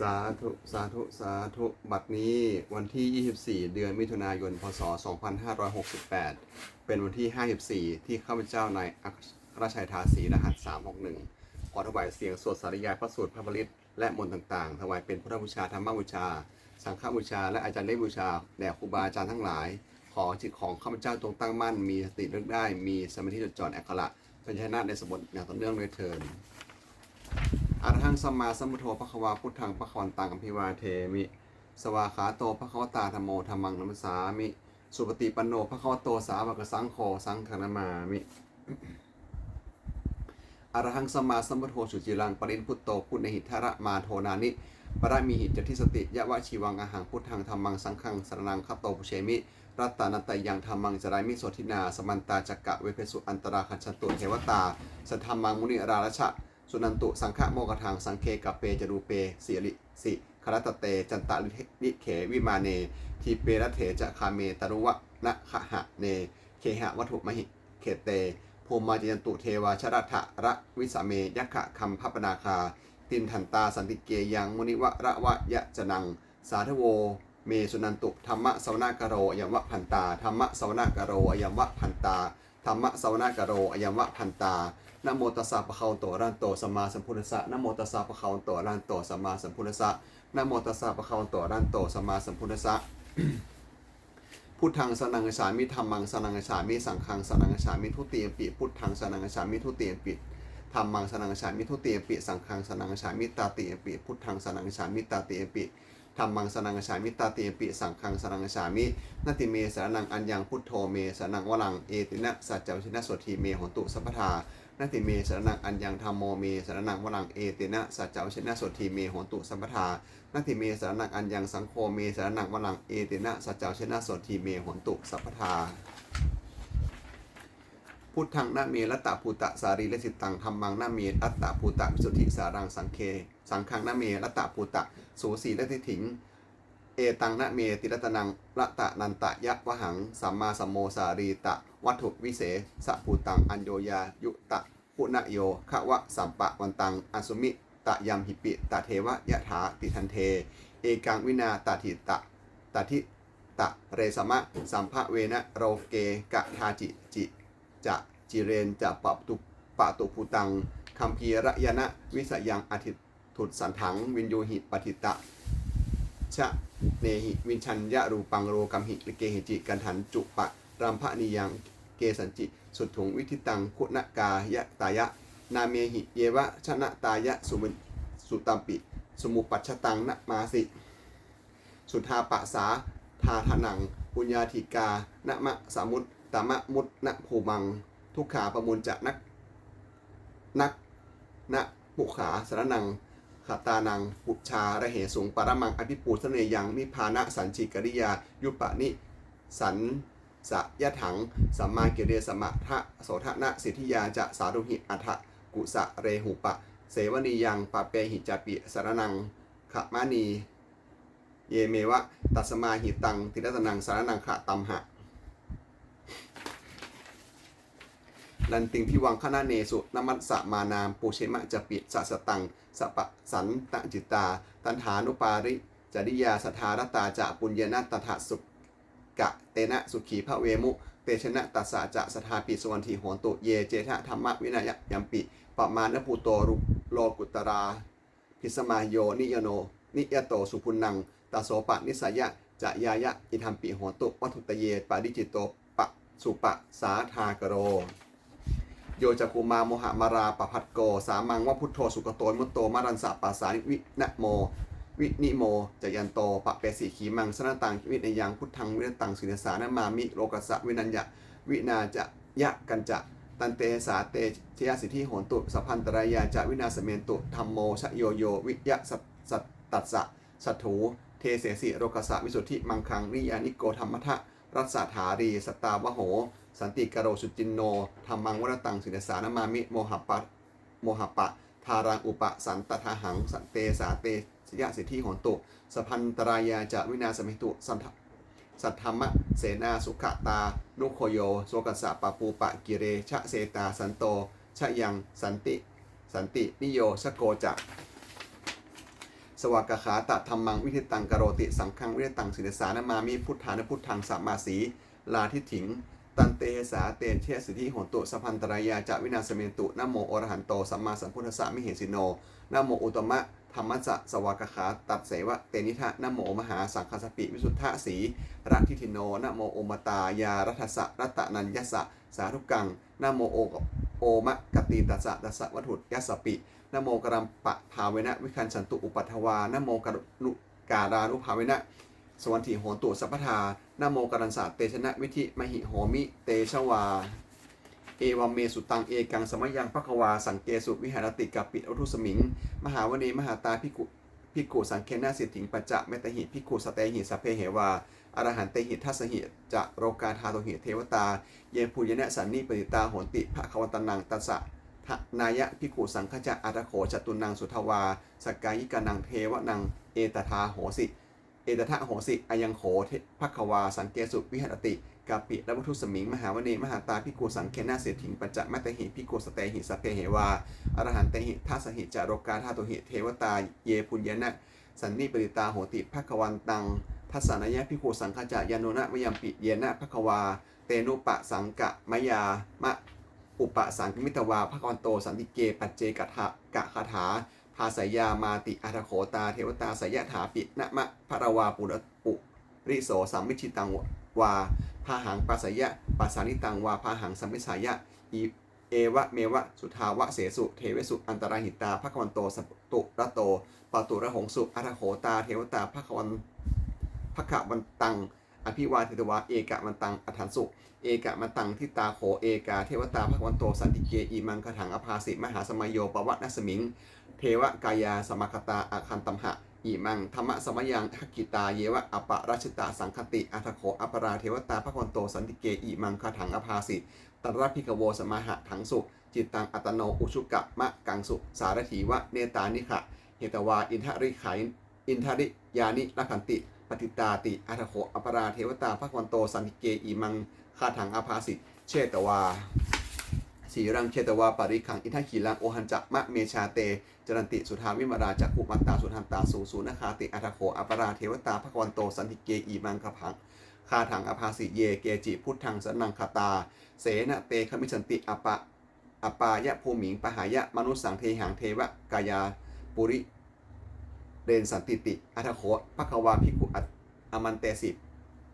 สาธุสาธุสาธุบัดนี้วันที่ 24 เดือนมิถุนายน พศ 2568 เป็นวันที่ 54 ที่ข้าพเจ้านายอัครชัยทาสีรหัส 361 ขอถวายเสียงสวดสาริยายพระสูตรพระบริตและมนต์ต่างๆ ถวายเป็นพุทธบูชาธรรมบูชา สังฆบูชา และอาจารย์ได้บูชาแด่ครูบาอาจารย์ทั้งหลาย ขอจิตของข้าพเจ้าจงตั้งมั่น มีสติเลือกได้ มีสมาธิจดจ่ออักขระเป็นชนะในสมบัติอย่างต่อเนื่องเลยเถิด อระหังสัมมาสัมพุทโธพระควาพุทธังพระควันตังอภิวาเทมิ สวาขาโตพระควตาธรรมโมธรรมังนัมสามิ สุปฏิปันโนพระควโตสาวกสังโฆสังฆนามามิอระหังสัมมาสัมพุทโธสุจิรังปรินพุตโตพุทธหิทระมาโทนานิปรมีหิจติสติยะวะชีวังอาหังพุทธังธรรมังสังฆังสรนังคัตโตปุเชมิ รัตตานัตตยังธรรมังจรายมิโสทินา สมันตาจักกะเวเพสุอันตราคันชนตุเทวตาสัทธรรมังมุนิราชะ สุนันตุสังฆโมกทังสังเคกะเปจรูเปสียริสิคารตเต จันตะลิเขวิมาเน ทีเปรเถจะคาเมตรุวะนะขะหะเน เคหะวัตถุมหิเขเตภูมิมาจันตุเทวาชรัฐระวิสาเมยักขะคัมพัปนาคา ตินทันตาสันติเกยังมุนิวะระวะยะจนัง สาธโว เมสุนันตุธรรมะสวนากโรอยัมวะพันตาธรรมะสวนากโรอยัมวะพันตาธรรมะสวนากโรอยัมวะพันตา นะโมตัสสะปะคะวะโตอะระหะโตสัมมาสัมพุทธัสสะนะโมตัสสะปะคะวะโตอะระหะโตสัมมาสัมพุทธัสสะนะโมตัสสะปะคะวะโตอะระหะโตสัมมาสัมพุทธัสสะพุทธังสนังฉามิธรรมังสนังฉามิสังฆังสนังฉามิทุติยมปิพุทธังสนังฉามิทุติยมปิธรรมังสนังฉามิทุติยมปิสังฆังสนังฉามิตาติยมปิพุทธังสนังฉามิตาติยมปิธรรมังสนังฉามิตาติยมปิสังฆังสนังฉามินติเมสนังอัญญังพุทโธเมสนังวรังเอตินะสัจจวิชนะโสทีเมหตุสัพพทา นาติเมสรนังอัญญังธรรมโมเมสรนังวรังเอตินะสัจเจวชนะโสทีเมโหนตุสัมปทานาติเมสรนังอัญญังสังโฆเมสรนังวรังเอตินะสัจเจวชนะโสทีเมโหนตุสัพพทา พุทธังนาเมรัตตภูตะสารีเลสิตังธรรมังนาเมรัตตภูตะวิสุทธิสารังสังเค สังฆังนาเมรัตตภูตะสูสีและทิถิง เอตังนะเมติรัตนังรัตะนันตะยะวหัง สัมมาสัมโมสารีตะ วัตถุวิเศษสะภูตัง อัญโยยา ยุตะคุณโยขะวะสัมปะวันตังอสุมิ ตะยมหิปิ ตะเทวะยะถาติทันเท เอกังวินาตถิตะตทิตะเรสมะ สัมภะเวนะโรเกกะทาจิจิจะจิเรนจะปะตุปะตุภูตังคัมภีระยนะวิสยังอธิถุดสันถัง วินโยหิปฏิตะชะ เนหิวินชัญญะรูปังโรกัมหิลิเกหิจิกันหันจุปะรัมภะนิยังเกสันจิ สุดถุงวิทิตังคุณกายะตายะ นาเมหิเยวะชนะตายะสุมสุตัมปิ สมุปัชตังนะมาสิ สุทาปะสาทาทนัง ปุญญาธิกานะมะสามุตตามะมุตนะภูมัง ทุกขาประมุลจะนักนักนะปุขาสรนัง ขตานังปุชาระเหสูงปรมังอภิปูสเนยังนิพานะสันจิกริยา ยุปะนิสันสะยะถังสัมมาเกเรสมะทะโสทนะสิทธิยาจะสารุหิอัฏฐกุสะเรหุปะ เสวนียังปะเปหิจปิสารนังขมานี เยเมวะ ตัสมาหิตัง ติรัตนังสารนังขะตัมหะ ลันติงพิวังคณะเนสุนมัสสะมานามปูเชมะจะปิสัสตังสปะสันตะจิตา ตันฐานุปาริจริยาสทารตาจะปุญญนาตถาสุกะเตนะสุขีพระเวมุ เตชนะตัสสะจะสทาปิสวันทีโหนตุเยเจทะธรรมวินัยยัมปิปะมาณปุโตรุโลกุตราพิสมาโยนิยโน นิยโตสุพุนังตาโสปะนิสยะจะยายะอิธรรมปิโหนตุวัตุตเยปาดิจิตโตปะสุปะสาทากโร โยจักุมาโมหะมาราปะพัดโก สามังว่าพุทโธสุกโตมุตโตมารันสะปัสสานิวินะโม วินิโมจยันโตปะเปสีขีมังสนาตังวินยังพุทธังวินตังสินสานามามิโลกัสะวินัญญะวินาจะยะกันจะตันเตสาเตชยสิทธิโหนตุสัพพันตรายาจะวินาสเมนตุธรรมโมชโยโยวิยะสัตสัตตัสสะสัตถูเทเสสิโรกัสะวิสุทธิมังคังนิยานิโกธรรมทะรัสสะถารีสตตาวโห สันติกโรสุจินโนธรรมังวรตังสินสานามามิโมหะปะโมหะปะ ทารังอุปะสันตทหัง สันเตสาเตชยสิทธิโหนตุ สพันตรายาจะวินาสมิตุสันทสัทธรรมะเสนาสุขตา นุโคโยโสกัสสะปะปูปะกิเรชะเสตาสันโต ชะยังสันติ สันตินิโยชะโกจะสสวากขาตะธรรมังวิธิตังกโรติ สังฆังวิธิตังศิลสานามามิพุทธานุพุทธังสัมมาสีลาทิถิง ตันเตสาเตนเทสิทธิโหนตุสพพันตรายาจะวินาสเมนตุนโมอรหันโตสัมมาสัมพุทธะมิเหสิโนนโมอุตมะธรรมัสะสวากขาตัดเสวะเตนิทะนโมมหาสังคสปิวิสุทธะสีรัทิทิโนนโมโอมตายารัตสะรัตนัญญสะสาธุกังนโมโอโอมะกติตัสสะตัสสะวัตถุยัสสปินโมกรัมปะภาเวนะวิคันสันตุอุปัทวานโมกรุการานุภาเวนะสวัสดีโหนตุสัพพทา นโมกัรันสาเตชนะวิธิมหิโหมิ เตชวา เอวัมเมสุตังเอกังสมยังพภควา สังเกสุวิหารติกาปิอุทุสมิง มหาวเนมหาตาพิกุพิกุสังเคนาสิทธิงปัจจะเมตหิพิกุสเตหิสัพเพเหวาอรหันเตหิทัสหิจะโรกาธาโตหิเทวตา เยภูยนะสันนิปติตาโหนติภควันตนังตัสสะทะนายะพิกุสังฆจะอัตโขจตุนังสุทวาสกายิกานังเทวนังเอตทาโหสิ เอตทะโหสิอายังโขเทภัควาสังเกสุวิหรติกาปิและวัตถุสมิง มหาวเนมหาตาพิกูสังเคนาเสถิงปัจจะมัตตหิพิกูสเตหิสัพเพเหวาอรหันเตหิทัสหิจารกาธาตุหิเทวตาเยปุญญนะสันนิปริตาโหติภัควันตังทัสานยะพิกูสังขจายานุนะมยัมปิเยนะภัควา เตนุปะสังกะมยามะอุปสังมิตวาภควันโตสันติเกปัจเจกถะกะคาถา ภาสยามาติอัตโขตา เทวตาสยถาปินะมะพระวาปุระปุริโสสัมมิชิตังวาพาหังปัสยะปัสสานิตังวาพาหังสัมมิสายะอีเอวะเมวะสุทาวะเสสุ เทเวสุอันตราหิตาภควันโตสตุระโตปตุระหงสุอัตโขตา เทวตาภควันภควันตังอภิวาเทตวาเอกะมันตังอัฐานสุเอกะมันตังทิตาโขเอกาเทวตาภควันโตสันติเกอีมังคถังอภาสิมหาสมัยโยปวัตนสมิง เทวกายาสมคตาอาคันตัมหะอิมังธรรมะสมยังทักกิตาเยวะอปะราชตาสังคติอัตโขอปราเทวตาภควันโตสันติเกอิมังคาถังอภาสิตรพิกโวสมาหะถังสุจิตตังอัตโนอุชุกะมะกังสุสารถีวะเนตานิขะเหตวาอินทริขายอินทริยานิลักขันติปฏิตาติอัตโขอปราเทวตาภควันโตสันติเกอิมังคาถังอภาสิเชตวา สีรังเชตวาปริขังอิทัขีลังโอหันจะมะเมชาเตจรันติสุทาวิมาราจักขุมันตาสุทันตาสูสูนคาติอัตโขอัปราเทวตาภควันโตสันติเกอีมังคพังคาถังอภาสิเยเกจิพุทธังสนังคาตา เสนะเตขมิสันติอปะอปายะภูมิงปหายะมนุสสังเทหังเทวะกายาปุริเรนสันติติอัตโขภควาภิกขุอัตอมันเตสิ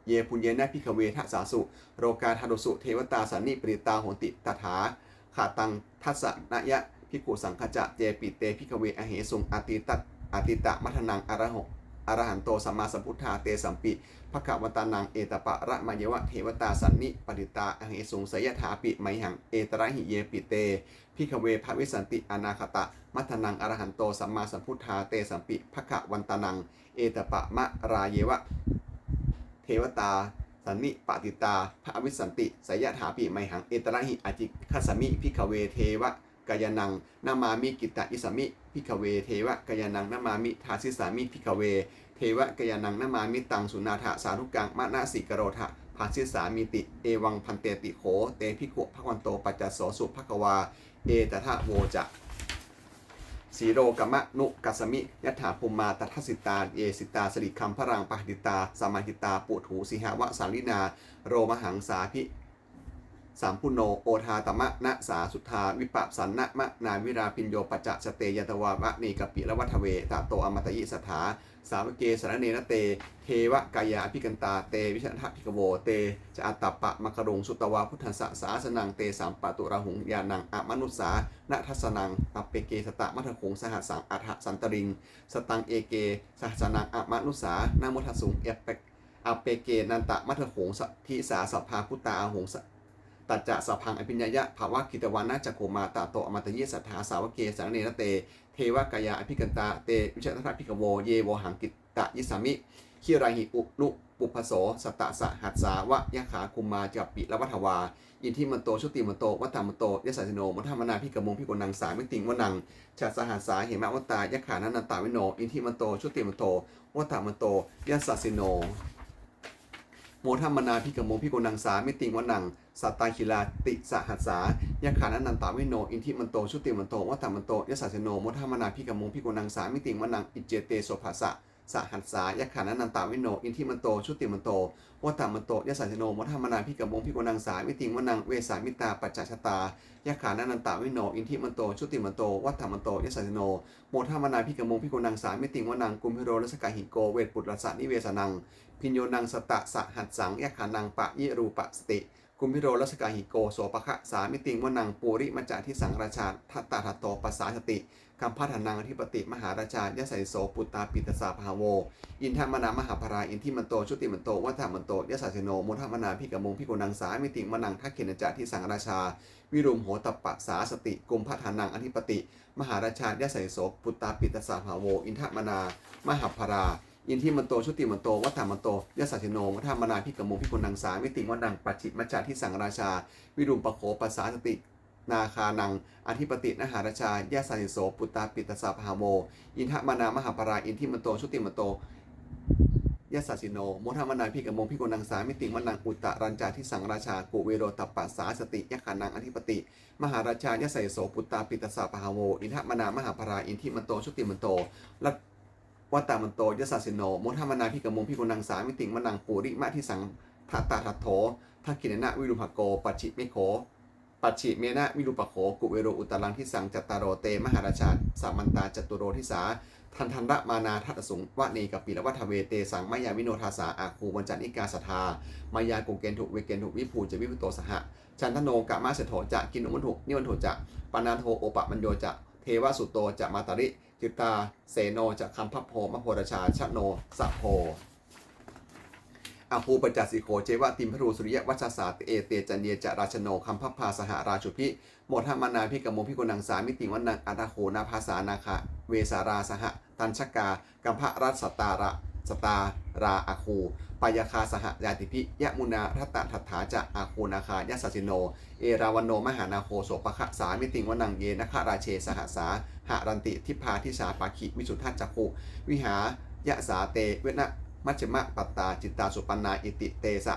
เยปุญเยนะพิกเวทัสาสุ โรกาธาดุสุ เทวตาสันนิปริตาโหติตถา ขาตังทัสนยะพิกุสังขจะเจปิเตพิกเวอเหสุงอติตัตอติตะมัทนังอรหกอรหันโตสัมมาสัมพุทธาเตสัมปิภะควันตานังเอตปะระมเยวะเทวตาสันนิปติตาอเหสุงสยถาปิไมหังเอตระหิเยปิเตพิกเวภวิสันติอนาคตะมัทนังอรหันโตสัมมาสัมพุทธาเตสัมปิภควันตานัง เอตปะมะราเยวะเทวตา สันนิปติตาพระอวิสันติสยถาปิไมหังเอตระหิอจิคสมิพิกเวเทวะกายนังนามามิกิตะอิสมิพิกเวเทวะกายนังนามามิทาสิสามิพิกเว เทวะกายนังนามามิตังสุนาถะสาธุกังมะนาสิกโรทะภาสิสามิติเอวังพันเตติโขเตพิกุภควันโตปัจจโสสุภควา เอตทะโวจะ สีโรกมะนุกัสสมิยัถาภูมาตัทสิตา เยสิตาสริคัมพรังปหิตา สมาหิตาปุถูสิหาวะสารินา โรมหังสาพิสามพุโนโอทาตมะนะสาสุทาวิปปสันนะมะนาวิราพินโยปัจะสเตยตวาวะเนกปิละวัฒเวตาโตอมตยิสถา สาวเกสารเนนะเต เทวกายาอภิกันตา เตวิชนะพิกโว เตจะอัตตปะมะกรงสุตวาพุทธสสะสาสนังเตสามปะตุระหุงยานังอะมนุสสาณทัสนังอเปเกสตะมัทคงสหัสสังอัฏฐสันตริง สตังเอเกสหสนังอะมนุสสานามุทัสุงเอเปกอเปเกนันตะมัทคงสทิสาสัพพาพุตตาอาหงส ตัจจะสัพพังอภิญญายะภาวะกิตวานาจักโกมาตาโตอมตะเยสัทธาสาวเกสารเนนะเต เทวกายาอภิกันตาเตวิชนะทัพิกโวเยโวหังกิตตะยิสามิขีราหิอุลุปุพโสสตตะสหัสสาวะยะขาคุมาจับปิละวัฏวา อินทิมันโตชุติมันโตวัตตามันโตยะสัสโนมัทธมนาพิกมงพิกนังสามิติงวนังชาสหัสสาเหมะวัตตายะขานันตาวิโน อินทิมันโตชุติมันโตวัตตามันโตยะสัสโนโมทัมมนาพิกโมพิโกนังสามิติงวนัง สัตตาคิลาติสหัสสายะขานันนันตาวิโน อินทิมันโต ชุติมันโต วัตมันโตยะสัสสโนโมทัมนาพิกโมพิโกนังสามิติงวนัง อิเจเตโสภาสะสหัสสายะขานันนันตาวิโน อินทิมันโต ชุติมันโต วัตมันโตยะสัสสโนโมทัมนาพิกโมพิโกนังสามิติงวนัง เวสามิตา ปัจจชตายะขานันนันตาวิโน อินทิมันโต ชุติมันโต วัตมันโตยะสัสสโนโมทัมนาพิกโมพิโกนังสามิติงวนัง กุมพิโรลสกาหิโก เวทปุตตรสานิเวสนัง พิญโยนังสตะสหัสสังยะขานังปะยิรูปะสติ กุมพิโรลัสกาหิโกโสปะคะสามิติงวนังปูริมัจจาทิสังราชาทัตตาทัตโตปัสสาสติคัมพัฒนังอธิปติมหาราชายะไสโสปุตตาปิตสาภาโว อินทามนามหาภราอินทิมันโตชุติมันโตวัฏมันโตยะสาสโนโมทามนาพิกมงพิโกนังสามิติงวนังทักเขนจาทิสังราชา วิรุมโหตปะสาสติกุมพัฒนังอธิปติ มหาราชายะไสโสปุตตาปิตสาภาโว อินทามนามหาภรา อินทิมันโตชุติมันโตวัฏฐมันโตยะสัจโนมัทามนาพิกมงพิกุนังสามิติวันังปัจฉิมัจจาที่สังราชา วิรุมปโขปัสสาสตินาคานัง อธิปตินหาราชายะสัสิโส ปุตตาปิตสาภาโม อินทมานามหาปราอินทิมันโตชุติมันโตยะสัสิโนโมทามนาพิกมงพิกนังสามิติวันังอุตตรัญจาที่สังราชากุเวโรตปปัสสาสติยะขานังอธิปติ มหาราชายะไสโสปุตตาปิตสาภาโวอินทมานามหาปราอินทิมันโตชุติมันโต วัตตามันโตยสสสิโนโมทามนาพิกมงพิกนังสามิติงมนังปูริมะทิสังทัตตาทัตโถทักกินนะวิรุภโกปัจฉิเมโขปัจฉิเมนะวิรุปโขกุเวโรอุตรังทิสังจัตตารโรเตมหาราชาสามันตาจตุโรทิสาทันทันระมานาทัตสุงวะเนกับปีละวัฏเวเตสังมายาวิโนทาสาอาคูวันจันนิกาสทามายากุเกนถุเวเกนถุวิภูจะวิพุโตสหะจันทโนกะมาเสโถจะกินอุมันถุนิวันถุจะปานาโทโอปะมัญโยจะเทวสุโตจะมาตาริ จิตตาเสโนจะคำพัพโพมโหรชาชโนสะโพอาภูปจัสสิโคเจวะติมพรูสุริยวัชสาเตเอเตจันเยจะราชโนคำพัพพาสหราชุพิโมทมานาพิกโมพิกุนังสามิติวันนังอัตโหนาภาษานาคะเวสาราสหตันชกากัมพะรัสตาระ สตาราอาคูปายาคาสหยาติพิยะมุนาทัตตะทัตถาจะอาคูนาคายะสสสิโน เอราวันโนมหานาโคโสปะคะสามิติงวนังเยนคราเชสหสาหารันติทิพาทิสาปาคิวิสุทธัจจคุวิหายะสาเตเวนะมัชมะปัตตาจิตตาสุปันนาอิติเตสะ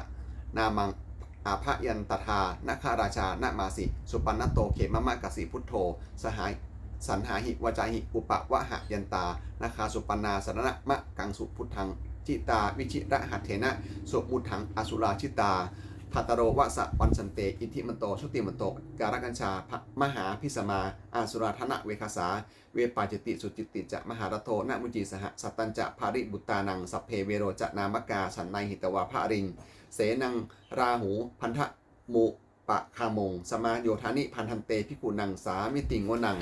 นามังอาภยันตทานาคาราชานามาสิ สุปันนโตเขมมะกสิพุทโธ สหาย สันหาหิวจาหิอุปะวะหะยันตานาคาสุปนาสรณะมะกังสุพุทธังจิตาวิชิระหัตเถนะสุมุทังอสุราชิตาพัตโรวะสะวันสันเตอิทิมันโตชุติมันโตการกัญชาพระมหาพิสมาอาสุราธนะเวคาสา เวปาจิติสุจิติจะมหารโทนามุจีสหสัตตัญจะภาริบุตตานังสัพเพเวโรจะนามกาสันในหิตวาภาริง เสนังราหูพันธะมุปะคามง สมาโยธานิพันธันเตพิกุนังสามิติงวนัง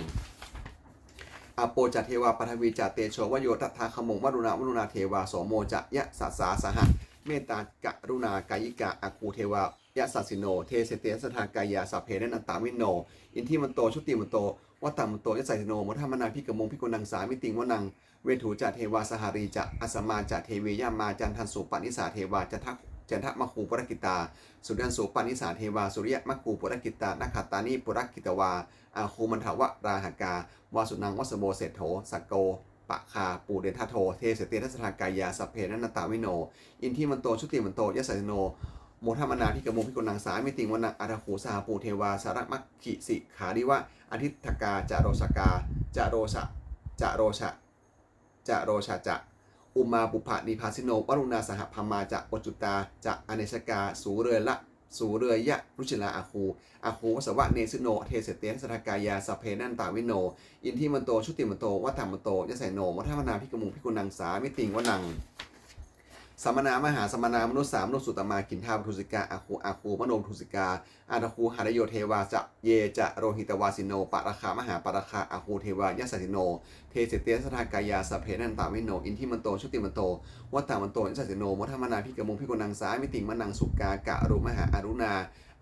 อโปจัตเทวาปฐวีจัตเตโชวโยตัทาขมงวรุณาวรุณาเทวาโสโมจะยะสาสาสหะเมตตากรุณากายิกะอาคูเทวายะสัสสิโน เทเสเตสทากายาสัพเพนันตาวิโน อินทิมันโตชุติมันโตวัตตามันโตยะสัสสิโนมุทามนาพิกมงพิกนังสามิติงวนังเวถูจะเทวาสหารีจะอสมาจะเทเวยามาจันทันสุปนิสาเทวาจะทัก จันทมคูปุรกิตา สุดันสุปนิสาเทวา สุริยมคูปุรกิตานาคตานิปุรกิตวา อาคูมันทวะราหกาวาสุนังวัสโบเศรษโถสกโกปะคาปูเดทาโท เทเสเตทัสทากายาสัพเพนันตาวิโน อินทิมันโตชุติมันโตยะสัสสิโนโมทมนาพิกมงพิกุนังสามิติงวนังอาราหูสหปูเทวาสารมัคคิสิขาดิวะอธิทกาจาโรสกาจาโรสะจาโรชะจาโรชะจะ อุมาปุภะนิพาสิโนวรุณาสหพมาจะปจุตาจะอเนชกา สูเรือละ สูเรือยะรุชิลาอาคูอาคูวสวะเนสิโน เทเสเตสทากายาสัพเพนันตาวิโน อินทิมันโตชุติมันโตวัตถมันโตยะไสโนมัทมนาพิกมุงพิกุนังสามิติงวนัง สมณามหาสมณามนุษย์สามนุษย์สุตมากินทาทุสิกาอาคูอาคูมโนทุสิกาอาตคูหารโยเทวาจะเยจะโรหิตวาสิโนปะราคามหาปะราคาอาคูเทวายะสัสสิโน เทเสเตสทากายาสเพนันตาวิโน อินทิมันโตชุติมันโตวัฏฐมันโตยะสัสสิโนมัทมนาพิกมุงพิกนังสามิติมนังสุกากะรุมหาอารุณา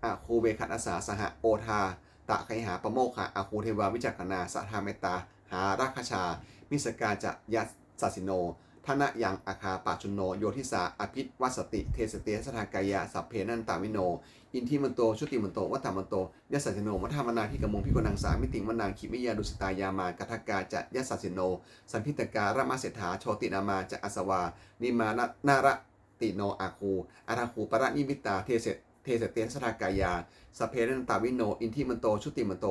อาคูเวคัตอาสาสหโอทาตะไคหาปโมกะอาคูเทวาวิจักขณาสัทธาเมตตาหาราคชา มิสกาจะยัสสัสสิโน ทนะยังอาคาปาจุนโน โยทิสาอภิวัสติเทสเตสทากายาสัพเพนันตาวิโน อินทิมันโต ชุติมันโต วัฏฐมันโตยสัสสิโนมัทามนาพิกมงพิกนังสามิติมนางขิมิยาดุสตายามากัทกาจะยสัสสิโน สัมพิตการะมาเสถาโชตินามาจะอสวา นิมานนาระติโนอาคูอาราคูปรนิมิตาเทเสเทเสเตสรากายาสเพนันตาวิโน อินทิมันโต ชุติมันโต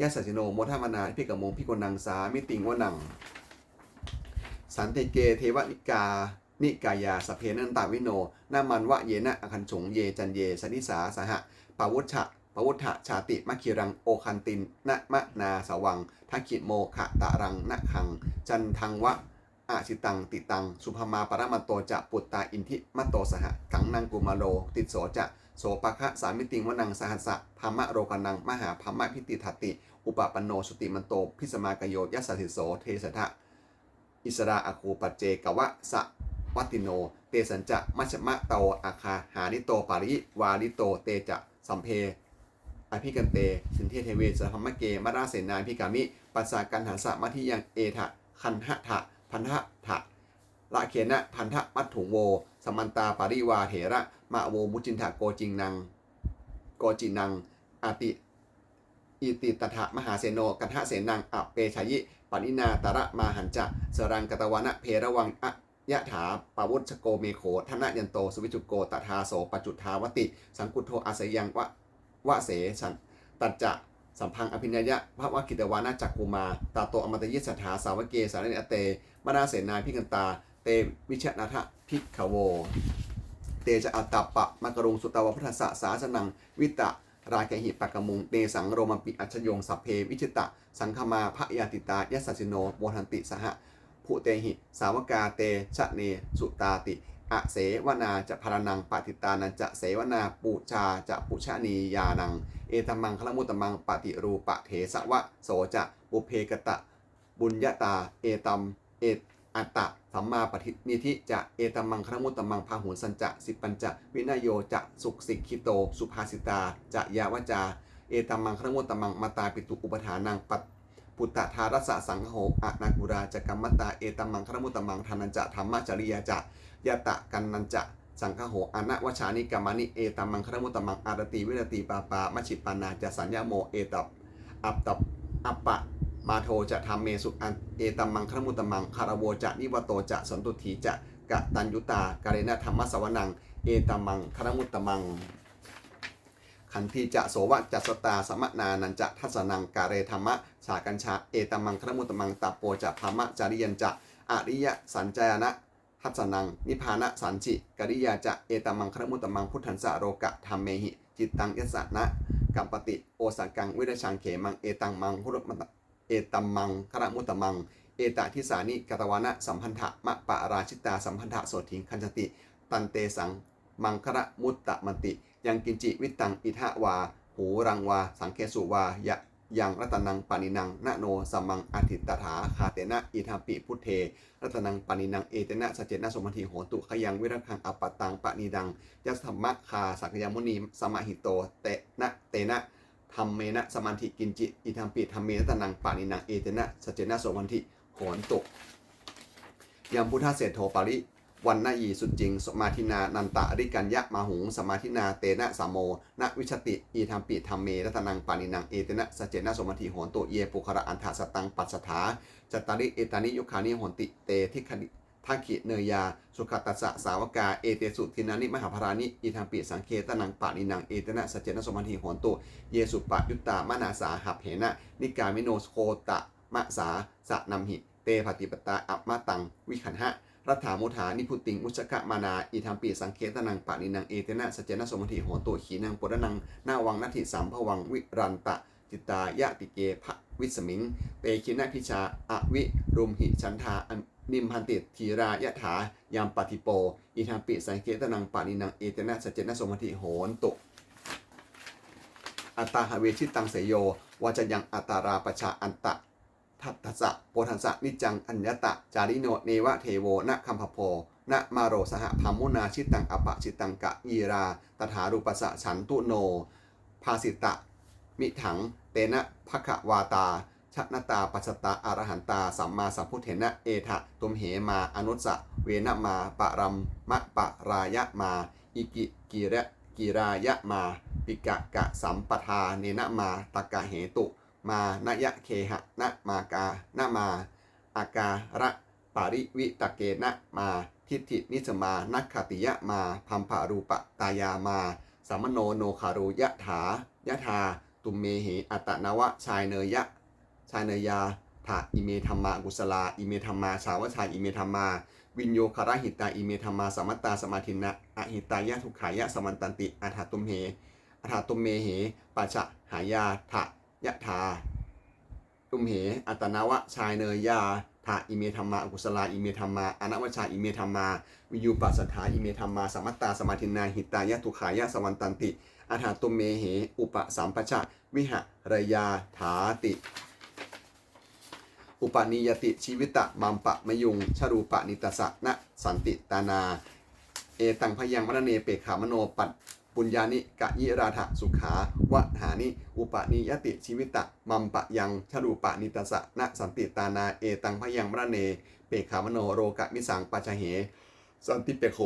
ยะสัจจิโนโมทามนาพิกมงพิกนังสามิติงวนัง สันเตเกเทวนิกา นิกายาสเพนันตาวิโนนามันวะเยนะอคันฉงเยจันเยสนิสาสหะปาวุชะปวุฒะชาติมะคิรังโอคันตินนะมะนาสวังทักขิโมขะตะรังนะคัง จันทังวะอาชิตังติตัง สุภมาปรมัตโตจะปุตตาอินทิมัตโตสหะกังนังกุมาโล ติดโสจะโสปะคะสามิติงวนังสหัสสะพามะโรกันัง มหาพามะพิติทัติ อุปปันโนสุติมันโต พิสมากโยยัสสสิโสเทสทะ อิสราอาคูปัจเจกวะสะวัติโน เตสัญจะมัชมะโตอาคาหานิโตปาริวาลิโตเตจะสัมเพอภิกันเตสินเทเทเวสหัมมะเกมราเสนาพิกามิปัสสากันหันสะมัทิยังเอทะคันหะทะพันธะทะละเขนะพันธะมัตถุโว สมันตาปาริวาเถระมะโวมุจินทะโกจิงนัง โกจินังอาติอิติตถะมหาเสโนกันทะเสนังอเปชายิ ปนินาตระมาหันจะสรังกตวานะเพระวังอะยะถาปาวุชโกเมโขธนะยันโตสุวิจุโกตถาโสปจุทาวติ สังกุโทอาศัยยังวะวะเสสันตัจจะสัมพังอภิญญะพระวกิตวานาจักกุมา ตาโตอมตยิสัทธาสาวเกสารเนอเตมนาเสนาพิกันตา เตวิชนาทะพิกขโว เตจะอัตตปะมกรุงสุตวพุทธสสะสาสนัง วิตะ ราแกหิปะกมุงเตสังโรมปิอัจฉโยงสัพเพวิชิตะ สังคมาพระยาติตายสสสิโนโมทันติสหะผู้เตหิ สาวกาเตชะเน สุตาติอะเสวนาจะพารนังปฏิตานันจะเสวนาปูชาจะปุชนียานัง เอตมังคลมุตมังปฏิรูปะเถสวะโสจะบุเพกตะ บุญญาตา เอตัมเอ อัตตะสัมมาปฏินิธิจะเอตัมมังคลมุตตมังพาหุนสัญจะสิปัญจะวินโยจะสุขสิกขิโต สุภาสิตา จะยาวจา เอตัมมังคลมุตตมังมาตาปิตุอุปทานังปัตปุตตะทารัสสะสังโหอะนากุราจะกัมมตาเอตัมมังคลมุตตมังทานันจะธรรมจริยาจะยะตะกันนันจะสังฆโหอนะวชานิกัมมานิเอตัมมังคลมุตตมังอารติวิรติปาปามชิปานาจะสัญญาโมเอตับอัปตับอัปปะ มาโทจะทำเมสุอันเอตัมมังครมุตตมังคารโวจะนิวโตจะสันตุถีจะกะตัญยุตากาเรนะธรรมสวนัง เอตัมมังครมุตตมัง ขันทีจะโสวะจัสตาสมนานันจะทัสนังกาเรธรรมะชากัญชาเอตัมมังครมุตตมังตัปโปจะพามะจาริยันจะอริยสัญจายนะทัสนัง นิพานะสันจิกริยาจะเอตัมมังครมุตตมังพุทธันสะโรกะธรรมเมหิ จิตตังยสสะนะกัมปติโอสังกังวิรชังเขมังเอตังมังพุทธมัต เอตัมมังคณมุตตมัง เอตทิสานิกตวานะสัมพันธะมะปะราชิตาสัมพันธะโสทิงคันจติ ตันเตสังมังคระมุตตะมันติ ยังกินจิวิตังอิทะวา หูรังวา สังเคสุวายะยังรัตนังปานินังนโนสัมมังอธิตถาคาเตนะอิทัมปิพุทเท รัตนังปานินังเอเตนะสเจนะสมมัติโหตุขยังวิรังคังอปตังปะนีดังยัสธรรมะคาสักยมุนีสมหิโตเตนะเตนะ ธรรมเมนะสมันธิกินจิอิทัมปิธรรมเมนะตะนังปานินังเอเตนะสเจนะโสวันทิโหนตุยมพุทธเศรษโทปาริวันนายีสุดจริง สมาธินานันตะอริกัญญะมาหุง สมาธินาเตนะสามโมนะวิชติอีทัมปิธรรมเมนะตะนังปานินังเอเตนะสเจนะสวันทิโหนตุเยปุคระอันทะสตังปัสสถาจตาริเอตานิยุคานิโหนติเตทิคดิ ทักขิเนยยา สุขตัสสะสาวกา เอเตสุทินานิมหาภารานิอิทัมปิสังเคตนังปานินัง เอเตนะสจเจนะโสวันทิโหนตุ เยสุปะยุตตามนาสาหับเหนะ นิกามิโนสโคตะมะสาสะนัมหิ เตภติปตาอัปมาตัง วิขันหะรัฐามุธานิพุติงมุชกะมานา อิทัมปีสังเคตนังปานินังเอเตนะสจเจนะสมธิโหตุขีนังปุรนังนาวังนัตถิสามภวังวิรันตะ จิตตายะติเกภะวิสมิง เตคินะพิชาอวิรุมหิชันทาอ นิมพันติทีรายะถายามปฏิโป อิทัมปิสังเคตนังปานินังเอเตนะสเจนะสมธิโหนตุ อัตตาหเวชิตังเสยโยวาจะยังอัตตาราปชาอันตะทัตสะโพธัสสะนิจัง อัญญตะ จาริโนเนวะเทโวนะคัมภโพนะมาโรสหพามุนาชิตังอปะชิตังกะยีราตถารูปสะฉันตุโน ภาสิตะ มิถัง เตนะภควาตา ชนตาปัสตาอรหันตา สัมมาสัพพุเถนะเอทะตุมเหมาอนุสสะเวนะมาปะรัมมะปะรายะมา อิกิกิระกิรายะมาปิกะกะสัมปทาเนนะมาตกะเหตุ มานยะเคหะนะมากานะมา อาการะปาริวิตะเกนะมาทิฏฐินิสมานักขติยะมาพัมภารูปะตายามาสัมโนโนคารุยะถายะธาตุมเมหิอัตตนวะชายเนยยะ ชายเนยยาถาอิเมธรรมากุศลา อิเมธรรมาชาวชายอิเมธรรมา วินโยคาราหิตา อิเมธรรมา สมัตตา สมาธินะอหิตายะทุกขายะ สมันตันติอาถาตุมเหอาถาตุมเมเหปัจฉหายาถายะธาตุมเห อัตนาวะชายเนยยาถาอิเมธรรมากุศลา อิเมธรรมา อนวชา อิเมธรรมา วิยูปัสสถาอิเมธรรมา สมัตตา สมาธินาหิตายะทุกขายะ สวันตันติอาถาตุมเมเห อุปสัมปชะวิหะระยาถาติ อุปนิยติชีวิตะมัมปะมยุงชรูปะนิตสะนะสันติตานา เอตังพยังมรเนเปขามโนปัตปุญญานิกะยิราถะสุขาวะหานิ อุปนิยติชีวิตะมัมปะยังชรูปะนิตสะนะสันติตานาเอตังพยังมรเน เปขามโนโรกะมิสังปัจเห สันติเปโข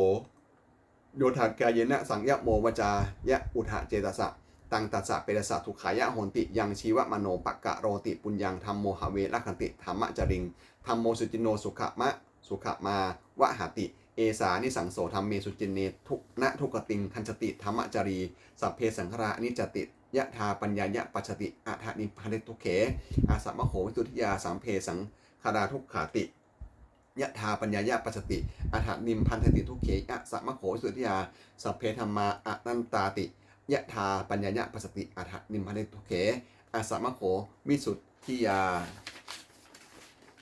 โยธากายนะสังยะโมวจายะอุทะเจตสะ ตังตัสสะเปรสะทุขายะโหนติยังชีวะมโนปะกะโรติปุญญังธรรมโมหะเวละคันติธรรมะจริงธรรมโมสุจินโนสุขะมะสุขะมาวะหติ เอสานิสังโสธรรมเมสุจินเนทุกณทุกติงคันจติธรรมะจรี สัพเพสังขรานิจติยะธาปัญญายะปัจจติอัฏฐนิพพานทุเข อาสัมโหวิตุทิยาสัมเพสังคาราทุกขาติยะธาปัญญายะปัจจติอัฏฐนิมพันธติทุเขอะสัมโหวิตุทิยาสัพเพธรรมาอนันตาติ ยะธาปัญญายะปัสติอัฏฐนิมพันตุเขอาสามะโขวิสุทธิยา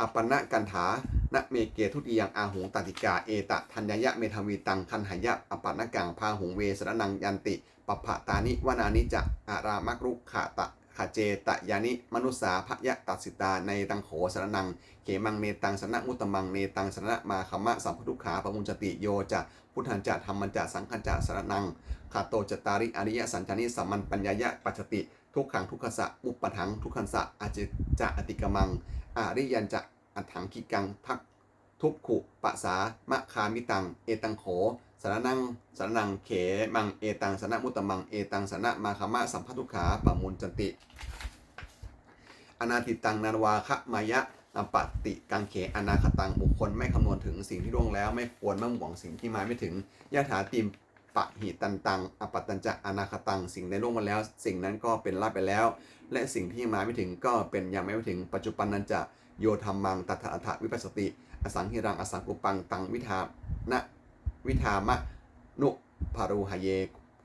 อัปปนะกันถาณเมเกทุติยังอาหงตติกาเอตะทัญญะเมทวีตังคันหายะอัปปนะกังพาหงเวสรนังยันติปปภะตานิวนานิจะอารามักรุขะตะ ขะเจตยานิมนุสาพยะตัสสิตาในตังโขสรนังเขมังเนตังสนะมุตมังเนตังสนะมาคมะสัมพุทุขาปมุญจติโยจะพุทธันจะธรรมันจะสังขันจะสรนังคาโตจตาริอริยสัญจานิสัมมันปัญญายะปัจจติ ทุกขังทุกขสะอุปถังทุกขันสะอาจิจะอติกมังอาริยันจะอัฏฐังกิกังทักทุกขุปะสามะคามิตัง เอตังโขารนังสารนังเขมังเอตังสนะมุตตมังเอตังสนะมาคามะสัมพัทุขาปะมุนจติ อนาติตังนานวาคะมายะอปปติกังเขอนาคตังบุคคลไม่คำนวณถึงสิ่งที่ล่วงแล้ว ไม่ควรมั่งหวงสิ่งที่มาไม่ถึงยะถาติมปะหิตันตังอปัตตัญจะอนาคตังสิ่งได้ล่วงมาแล้ว สิ่งนั้นก็เป็นลาภไปแล้ว และสิ่งที่มาไม่ถึงก็เป็นยังไม่ถึง ปัจจุบันนั้นจะโยธรรมังตัทธะอัฏฐวิปัสสติ อสังหิรังอสังกุปังตังวิธานะ วิธามะนุภารูหเย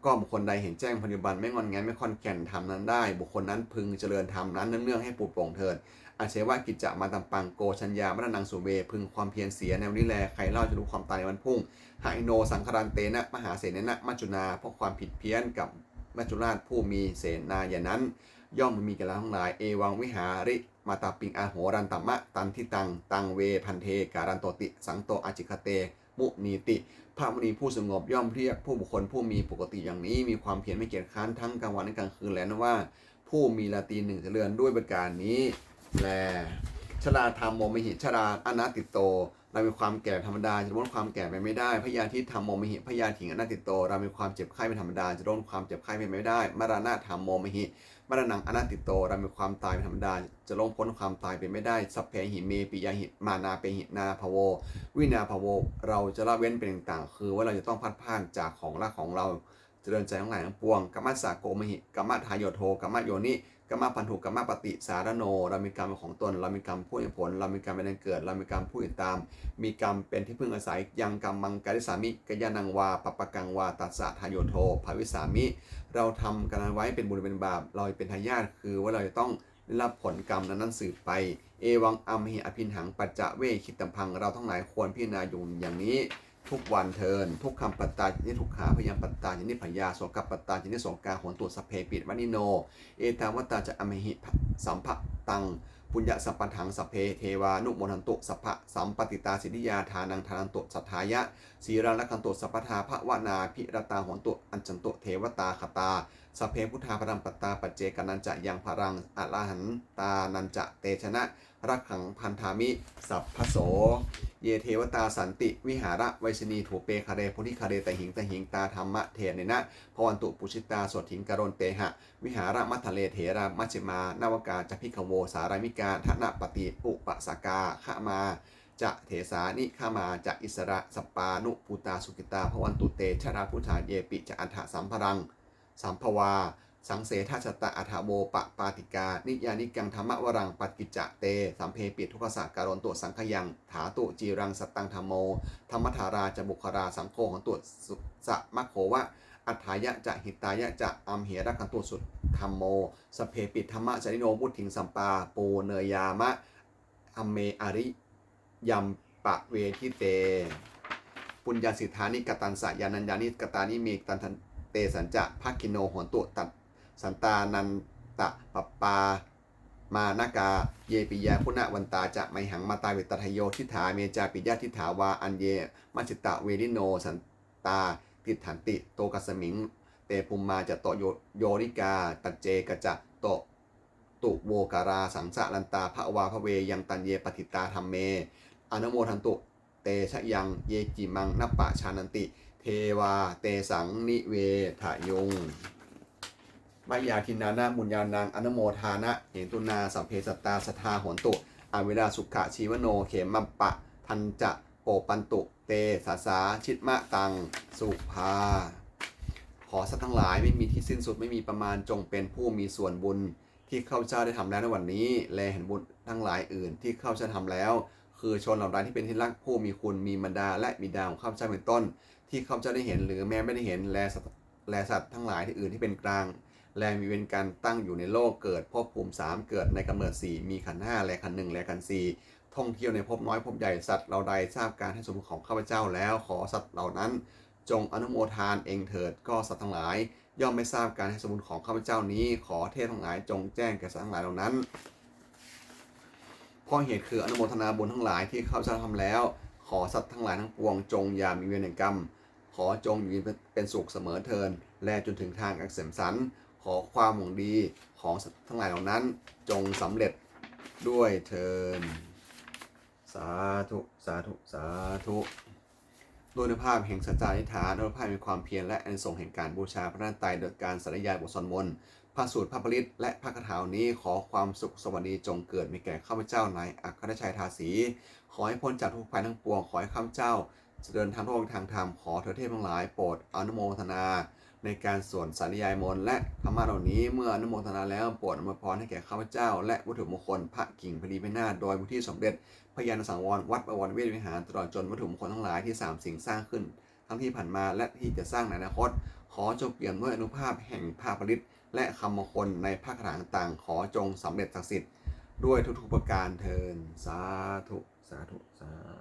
ก็บุคคลใดเห็นแจ้งปัจจุบันไม่งอนแงนไม่ค่อนแก่นทำนั้นได้ บุคคลนั้นพึงเจริญธรรมนั้นเนื่องๆให้ปูดโปร่งเถิดอาเชวะกิจจะมาตัมปังโกชัญญามรนังสุเว พึงความเพียรเสียแนวนี้แลใครเล่าจะรู้ความตายในวันพุ่งหายโนสังครันเตนะมหาเสนนะมัจจุนาเพราะความผิดเพี้ยนกับมัจจุราชผู้มีเสนาอย่างนั้น ย่อมมีกันแล้วทั้งหลายเอวังวิหาริมาตาปิงอาโหรันตมะ ตันทิตัง ตังเวพันเทการันโตติ สังโตอาจิคเต มุนีติ พระมุนีผู้สงบย่อมเรียกผู้บุคคลผู้มีปกติอย่างนี้ มีความเพียรไม่เกียจค้านทั้งกลางวันและกลางคืนแล้วนะว่า ผู้มีลาตีหนึ่งเรือนด้วยประการนี้แลชราธรรมโมมิหิชราอนาติโต เรามีความแก่ธรรมดาจะล้นความแก่ไปไม่ได้ พยาธิธรรมโมมิหิพยาถิงอนาติโต เรามีความเจ็บไข้เป็นธรรมดาจะล้นความเจ็บไข้ไปไม่ได้ มรณะธรรมโมมิหิ มรณังอนัตติโตเรามีความตายเป็นธรรมดา จะลงพ้นความตายไปไม่ได้ สัพเพหิเมปิยาหิมานาเปหินาภโว วินาภโว เราจะละเว้นเป็นต่างๆ คือว่าเราจะต้องพัดพากจากของรักของเราเจริญใจทั้งหลายทั้งปวงกัมมัสสาโกมหิกัมมัทายโยโทกัมมัโยนิ กัมมัพันธุกัมมัปฏิสารโน เรามีกรรมเป็นของตน เรามีกรรมผู้ให้ผล เรามีกรรมเป็นแรงเกิด เรามีกรรมผู้ติดตาม มีกรรมเป็นที่พึ่งอาศัย ยังกรรมมังกริสามิกยานังวาปปปกังวาตัสสะทายโยโทภาวิสามิ เราทำกันไว้เป็นบุญเป็นบาป เราเป็นทายาทคือว่าเราจะต้องได้รับผลกรรมนั้นสืบไป เอวังอัมหิอภินหังปัจจะเวคิตัมพัง เราทั้งหลายควรพิจารณาอยู่อย่างนี้ ทุกวันเทิน ทุกคำปัตตาจินิทุกขาพยายามปัตตาจินิพยาโสกับปัตตาจินิโสกาโหนตุสเพปิดวันิโน เอตาวตตาจะอมหิสัมภะตังปุญญสัพพันถังสัพเพเทวานุโมทันตุสัพพะสัมปติตาสิทธิยาทานังทานันตุสัทธายะสีรังละคันตุสัพพทาภวนาพิรตาโหนตุอัญจันตุเทวตาคตา สัพเพพุทธาพรัมปตาปัจเจกนันจะยังพรังอรหันตานันจะเตชนะรักขังพันธามิ สัพพโส เยเทวตาสันติ วิหาระไวชนีถูเปคาเรพุทธิคาเรตหิงตหิงตาธรรมะเทเนนะพวันตุปุชิตาสดถิงกรณเตหะ วิหาระมัทะเลเถรามัชฌิมานาวกาจพิขโวสารามิกาทนะปฏิอุปสกาขะมาจะเถสานิขามาจะอิสระสปปานุปูตาสุกิตาพวันตุเตชราพุทธาเยปิจะอัฏฐสัมภรัง สัมภวา สังเสทชตะอัฏฐโวปะปาติกา นิยานิกังธรรมวรังปัจกิจจะเต สัมเพปิทุกขสะการนตัวสังขยัง ถาตุจีรังสตังธรรมโม ธรรมธาราจะบุคราสังโฆของตัวสุสะมะโขวะอัฏฐายะจะหิตายะจะอัมเหรักขันตุสุดธรรมโม สเพปิธรรมะจนิโนมุทิงสัมปาปูเนยามะอเมอริยัมปะเวทิเต ปุญญาสิทธานิกตันสะยานัญญานิกตานิเมกตันทัน เตสัญจะภาคิโนหนตุตัดสันตานันตะปปปามานากา เยปิยาคุณวันตาจะไมหังมาตาเวตทโยทิฐาเมจาปิยาทิฐาวาอันเยมัจิตะเวริโนสันตาติฐันติโตกัสมิง เตปุมมาจะโตโยโยริกา ตัจเจกจะโตตุโวการาสังสะลันตาภะวาพระเวยังตันเยปฏิตาธรรมเม อนโมทันตุ เตชะยังเยจิมังนัปปะชานันติ เทวาเตสังนิเวทะยุงมายาทินานาบุญญานังอนโมทานะเหตุนาสัพเพสัตตาสทธาหนตุอเวลาสุขะชีวโนเขมัปปะ ทันจะโปปันตุ เตสาสาชิตมะตัง สุภา ขอสัตว์ทั้งหลายไม่มีที่สิ้นสุดไม่มีประมาณจงเป็นผู้มีส่วนบุญที่ข้าพเจ้าได้ทำแล้วในวันนี้ แลเห็นบุญทั้งหลายอื่นที่ข้าพเจ้าทำแล้ว คือชนเหล่าใดที่เป็นที่รักผู้มีคุณมีมารดาและบิดาของข้าพเจ้าเป็นต้น ที่ข้าพเจ้าได้เห็น หรือแม้ไม่ได้เห็นแลสัตว์แลสัตว์ทั้งหลายที่อื่นที่เป็นกลางแลมีเวรการตั้งอยู่ในโลกเกิดภพภูมิสามเกิดในกำเนิดสี่มีขันห้าแลขันหนึ่งแลขันสี่ท่องเที่ยวในภพน้อยภพใหญ่สัตว์เราใดทราบการให้สมบูรณ์ของข้าพเจ้าแล้วขอสัตว์เหล่านั้น จงอนุโมทานเองเถิดก็สัตว์ทั้งหลาย ย่อมไม่ทราบการให้สมบูรณ์ของข้าพเจ้านี้ ขอเทพทั้งหลายจงแจ้งแก่สัตว์ทั้งหลายเหล่านั้นเพราะเหตุคืออนุโมทนาบุญทั้งหลายที่ข้าพเจ้าทำแล้ว ขอสัตว์ทั้งหลายทั้งปวงจงอย่ามีเวรกรรม อจงอยู่เป็นสุขเสมอเทิน และจนถึงทางอักเสมสัน ขอความหวังดีของทั้งหลายเหล่านั้น จงสำเร็จด้วยเทิน สาธุ สาธุ สาธุด้วยอนุภาพแห่งสัจจานิฐานด้วยภาพแห่งความเพียรและอันทรงแห่งการบูชาพระนันตรัยโดยการสรรยายบทสวดมนต์พระสูตรพระปริตและพระคาถานี้ขอความสุขสวัสดีจงเกิดมีแก่ข้าพเจ้านายอัครชัยทาสี ขอให้พ้นจากทุกภัยทั้งปวงขอให้ข้าพเจ้า เจริญทางโลกทางธรรมขอเธอเทพทั้งหลายโปรดอนุโมทนา ในการสวดสาธยายมนต์และธรรมะเหล่านี้เมื่ออนุโมทนาแล้วโปรดอวยพรให้แก่ข้าพเจ้า และวัตถุมงคลพระกิ่งพอดีพินาศโดยมุที่สมเด็จพระยาณสังวรวัดประวรเวทวิหารตลอดจนวัตถุมงคลทั้งหลายที่สามสิ่งสร้างขึ้น ทั้งที่ผ่านมาและที่จะสร้างในอนาคต ขอจงเปี่ยมด้วยอนุภาพแห่งภาพฤทธิ์และคำมงคลในภาคถาต่างขอจงสำเร็จศักดิ์สิทธิ์ด้วยทุกๆประการเทินสาธุสาธุสาธุ